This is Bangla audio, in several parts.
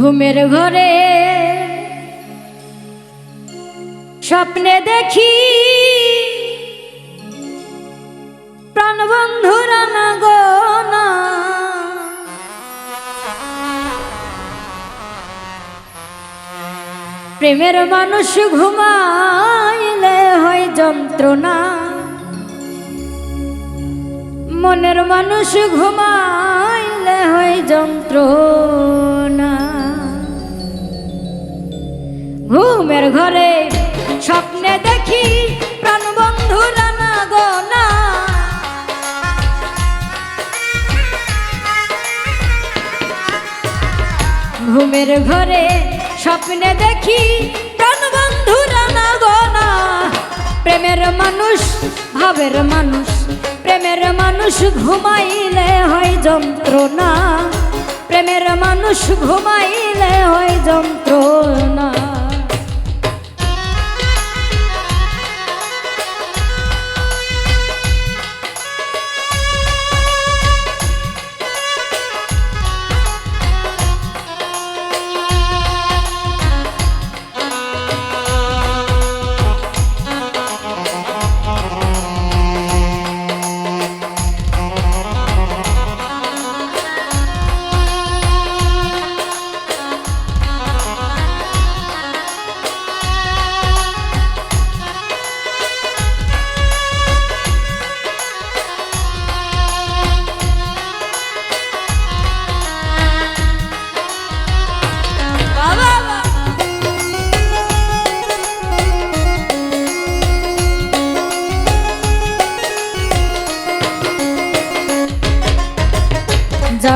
ঘুমের ঘরে স্বপ্নে দেখি প্রাণবন্ধুরা না গো, না। প্রেমের মানুষ ঘুমাইলে হয় যন্ত্রণা। মনের মানুষ ঘুমাইলে হয় যন্ত্রণা। ঘুমের ঘরে স্বপ্নে দেখি গনা ঘুমের ঘরে স্বপ্নে দেখি প্রাণবন্ধু রানা গোনা প্রেমের মানুষ, ভাবের মানুষ, প্রেমের মানুষ ঘুমাইলে হয় যন্ত্রণা। প্রেমের মানুষ ঘুমাইলে হয় যন্ত্রণা।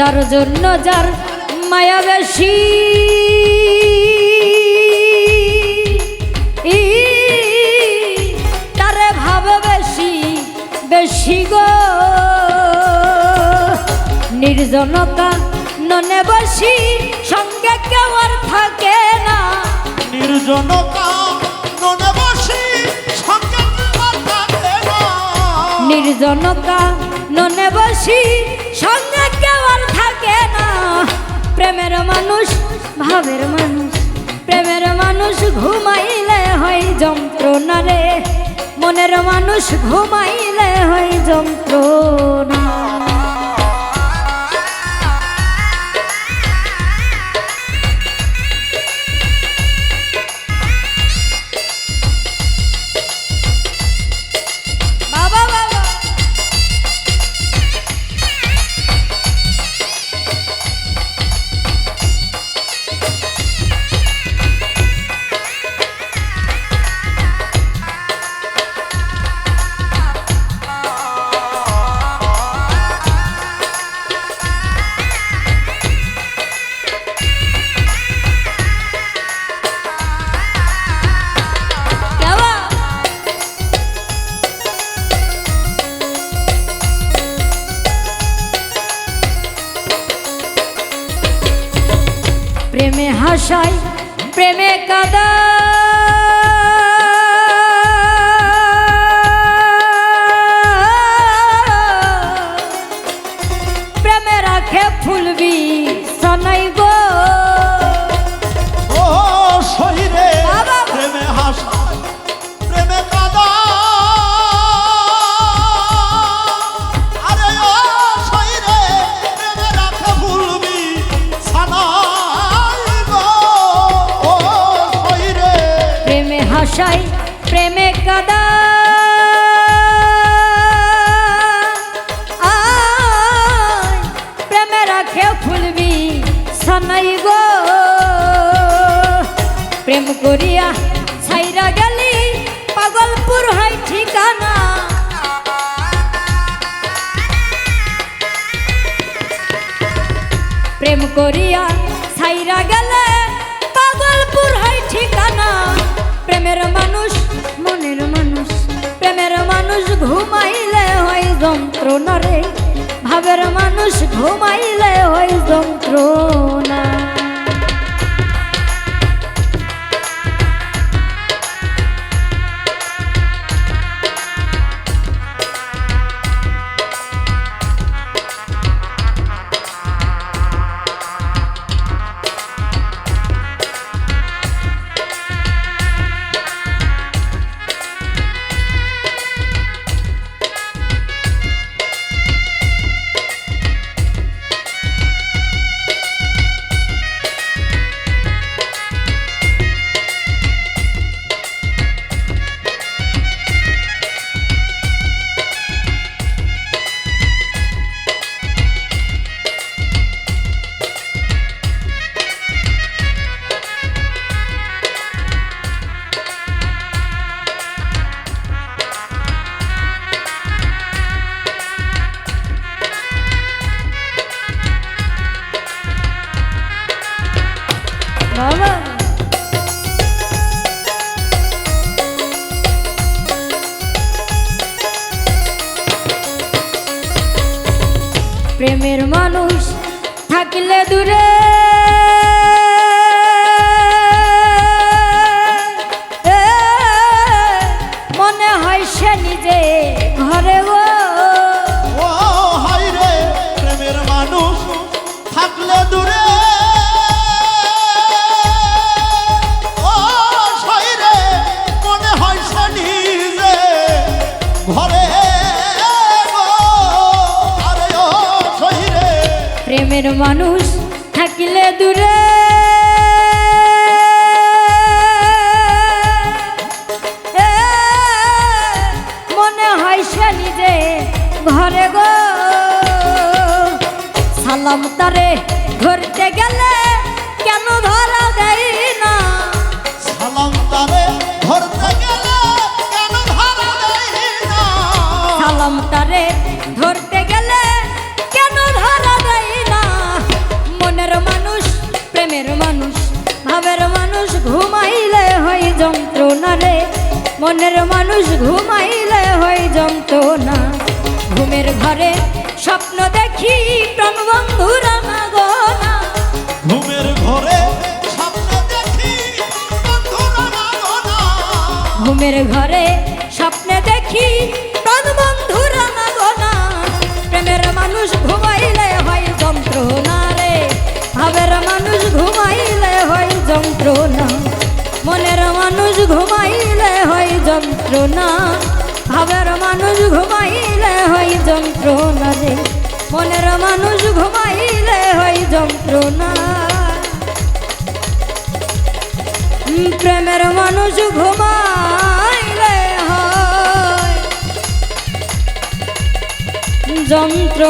যার জন্য যার মায়া বেশি। তারে ভাব বেশি বেশি গো। নির্জনতা ননে বসি সঙ্গে কেউ আর থাকে না। নির্জনতা ননে বসি সঙ্গে থাকে না। নির্জনতা ননে বসি সঙ্গে প্রেমের মানুষ, ভাবের মানুষ। প্রেমের মানুষ ঘুমাইলে হয় যন্ত্রণা রে মনের মানুষ ঘুমাইলে হয় যন্ত্রণা প্রেমে হাসাই প্রেমে কাদা প্রেমে রাখে ফুলবি সনাই হাসাই প্রেমে কাদা। প্রেমে রাখে ফুলবি সনাই গো। প্রেম করিয়া ছাইরা গেলি, পাগলপুর হয় ঠিকানা। প্রেম করিয়া ছাইরা গেলে ঘুমাইলে হয় যন্ত্রণা রে ভাবের মানুষ ঘুমাইলে হয় যন্ত্রণা। প্রেমের মানুষ থাকলে দূরে। মনে হয় সে নিজে প্রেমের মানুষ থাকিলে দূরে। মনে হয় সে নিজে ঘরে গো। সালাম তারে মনের মানুষ ঘুমাইলে হয় যন্ত্রণা। ঘুমের ঘরে স্বপ্ন দেখি প্রাণ বন্ধুরা গো না ঘুমের ঘরে স্বপ্ন দেখি বন্ধুরা মাগো না ঘুমের ঘরে যন্ত্রণা, ভাবের মানুষ ঘুমাইলে হয় যন্ত্রণা রে। মনের মানুষ ঘুমাইলে হয় যন্ত্রণা। প্রেমের মানুষ ঘুমাইলে হয় যন্ত্র